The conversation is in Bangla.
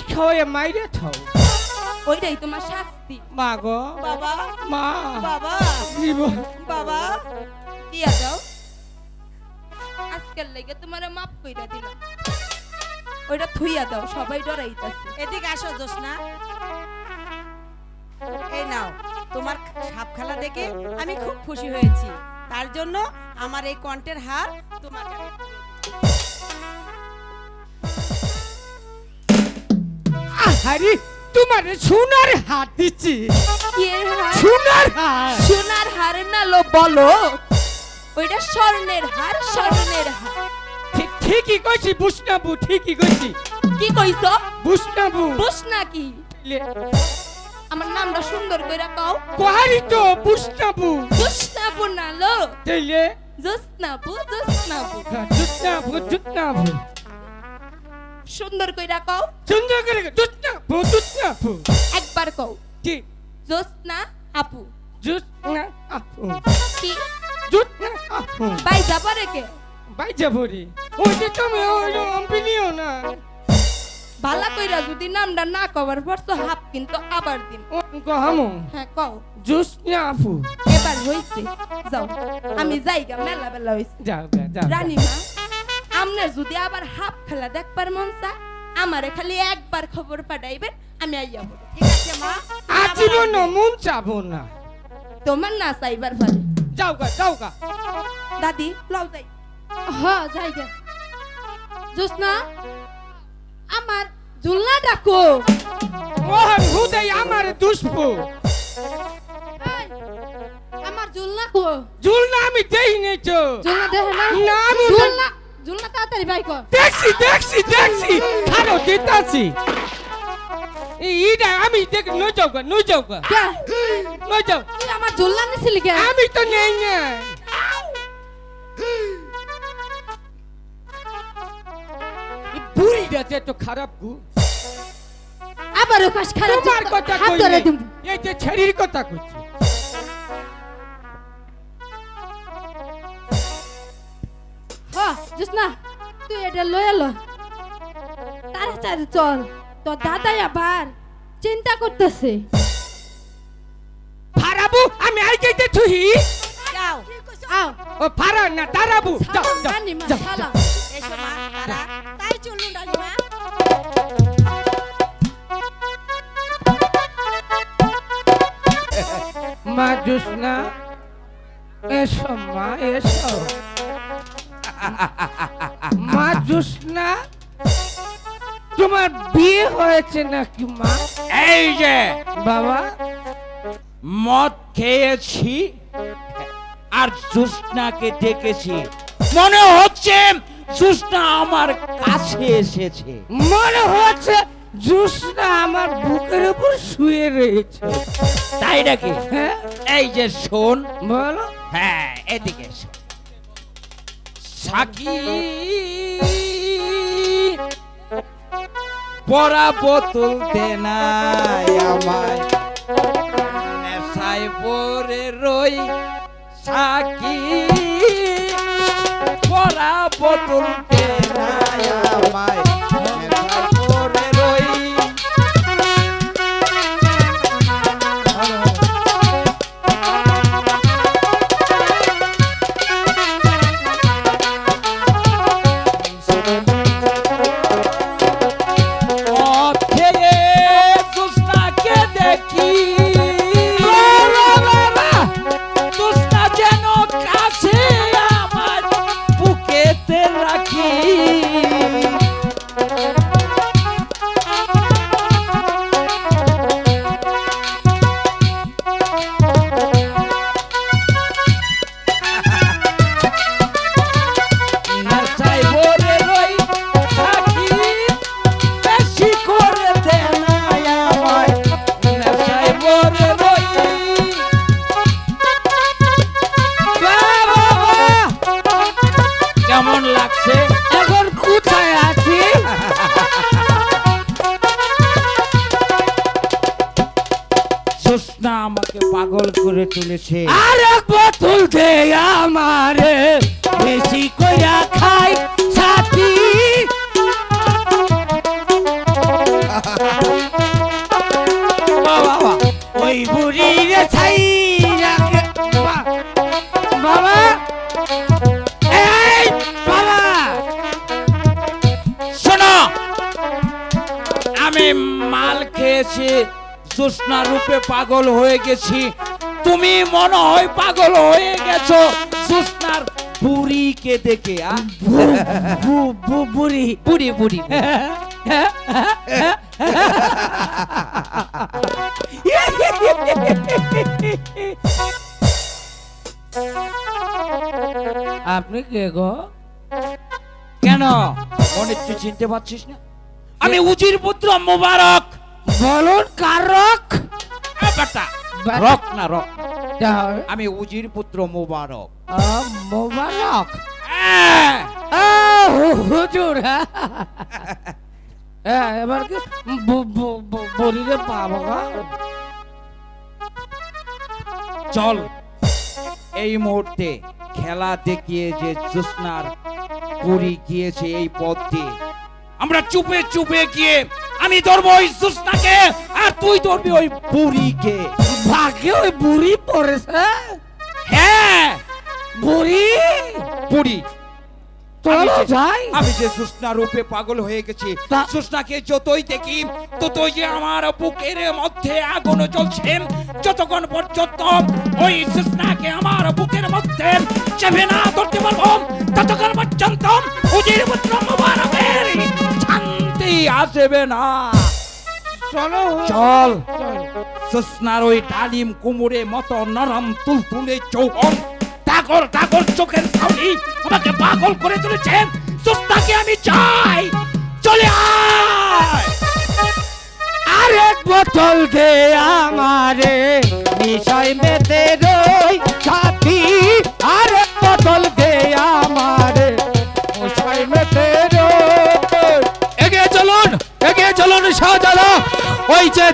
বিষ মাইরে থাও ওইটাই তোমার শাস্তি মা গো বাবা মা বাবা জীবন বাবা দিয়া দাও আজকের লেগে তোমার মাফ কইরা দিলাম ওইটা থুইয়া দাও সবাই ডরাইতাছে এদিকে আসো না এই নাও তোমার সাপ খেলা দেখে আমি খুব খুশি হয়েছি তার জন্য আমার এই কণ্ঠের হার তোমার আহারে তোমার সোনার হাত দিচ্ছি। কি এর হার? সোনার হার না লো বলো ওইটা স্বর্ণের হার স্বর্ণের হার। ঠিক- ঠিকই কইছি বুসনাবু ঠিকই কইছি। কি কইছো? বুসনাবু বুঝ নাকি আমার নামটা সুন্দর কইরা কও। কোহারি তো বুসনাবু জোসনাবু না লো। তাইলে? জোসনাবু জোসনাবু জুতনাবু জুতনাবু সুন্দর কইরা কও। সুন্দর করে জুতনাবু জুতনাবু একবার কও। কি? জোসনা আপু। জুতনা আপু। কি? জুতনা আপু। By যাবারে K? বাই যাবরি ওই যে তুমি ওই অম্পিনিও না? ভালা কইরা যদি নামটা না কভার পড়ছো হাফ কিন্তু আবার দিন কহামো হ্যাঁ কও। জুসনা আপু। এবার হইছে। যাও। আমি যাইগা মেলা বেলা হইছে। যাও যাও গা। আমনের যদি আবার হাফ খেলা দেখবার মন চা আমারে খালি একবার খবর পাঠাইবেন আমি আইয়া বলি ঠিক আছে মা? আজীবন মন চাবো না। তোমার না চাইবার পারে। যাও গা যাও গা। দাদি লও যাই। হ যাইগে জোসনা আমার জুলনা ডাকো। মোহন হুদয় আমার দুষ্পু। আমার জুলনা কো। জুলনা আমি দেই নেই তো। জুলনা দেহে না? না, আমি জুলনা জুলনা তাড়াতাড়ি কর। দেখছি দেখছি দেখছি। খালো দিতাছি। এইটা আমি দেখ নই যাও গা নই যাও গা। নই যাও। তুই আমার জুলনা নিছিলি কে? আমি তো নেই না। বুড়িটা যে এত খারাপ গু। আবার কাজ খারাপ তোমার কথা কই এই যে ছেড়ির কথা কইছি। হ জোসনা তুই এটা লয়ে ল। তাড়াতাড়ি চল তোর দাদাই আবার চিন্তা করতেছে। ফারাবু আমি আই যাইতে ছুহি। যাও। আও। ও ফারা না দাঁড়াবু যাও যাও যাও, এসো মা তারা। তাই চলুন রানীমা মা জোসনা এসো মা এসো। তোমার বিয়ে হয়েছে নাকি মা? এই যে বাবা? মদ খেয়েছি আর জুসনাকে ডেকেছি। মনে হচ্ছে জুসনা আমার কাছে এসেছে। মনে হচ্ছে জোসনা আমার বুকের উপর শুয়ে রয়েছে। তাই নাকি? হ্যাঁ। এই যে শোন। বলো। হ্যাঁ এদিকে এসো। সাকি পরা বোতল দে নাই আমায়। নেশায় পরে রই সাকি। পরা বোতল জোসনা আমাকে পাগল করে তুলেছে। আর বোতল দে আমারে বেশি কইরা খাই বাবা ওই বুড়ি রে ছাই বাবা এই বাবা। শোনো আমি মাল খেয়েছি। জোৎস্না রূপে পাগল হয়ে গেছি। তুমি মনে হয় পাগল হয়ে গেছো। জোৎস্নার বুড়িকে দেখে বুড়ি। বুড়ি বুড়ি আপনি কে গো? কেন? মনে তুই চিনতে পারছিস না? আমি উজির পুত্র মোবারক। বলুন কারক এ বেটা, রক না রক। আমি উজির পুত্র মোবারক। মোবারক? হ্যাঁ। হুজুর হ্যাঁ। হ্যাঁ, এবার কি পাবো চল এই মুহূর্তে খেলা দেখিয়ে যে জোসনার পুরী গিয়েছে এই পথ দিয়ে আমরা চুপে চুপে গিয়ে আমি ধরবো ওই জোসনাকে আর তুই ধরবি ওই পুরীকে ভাগ্যে ওই বুড়ি পড়েছে? হ্যাঁ বুড়ি? চলো আমি যে- যাই। আমি যে সুস্না রূপে পাগল হয়ে গেছি সুস্নাকে যতই দেখি ততই যে আমার বুকের মধ্যে আগুন জ্বলছে। যতক্ষণ পর্যন্ত ওই সুস্নাকে আমার বুকের মধ্যে চেপে না ধরতে পারব ততক্ষণ পর্যন্ত উজির পুত্র আসবে না। চলো। চল। সুস্নার ওই ডালিম কুমুরে মতো নরম তুলতুলে চোখের সাউনি আমাকে পাগল করে তুলেছে। সুস্নাকে আমি চাই। চলে আয়। আরেক বোতল দে আমারে বিষয় মেতে শাহজাদা ওই যে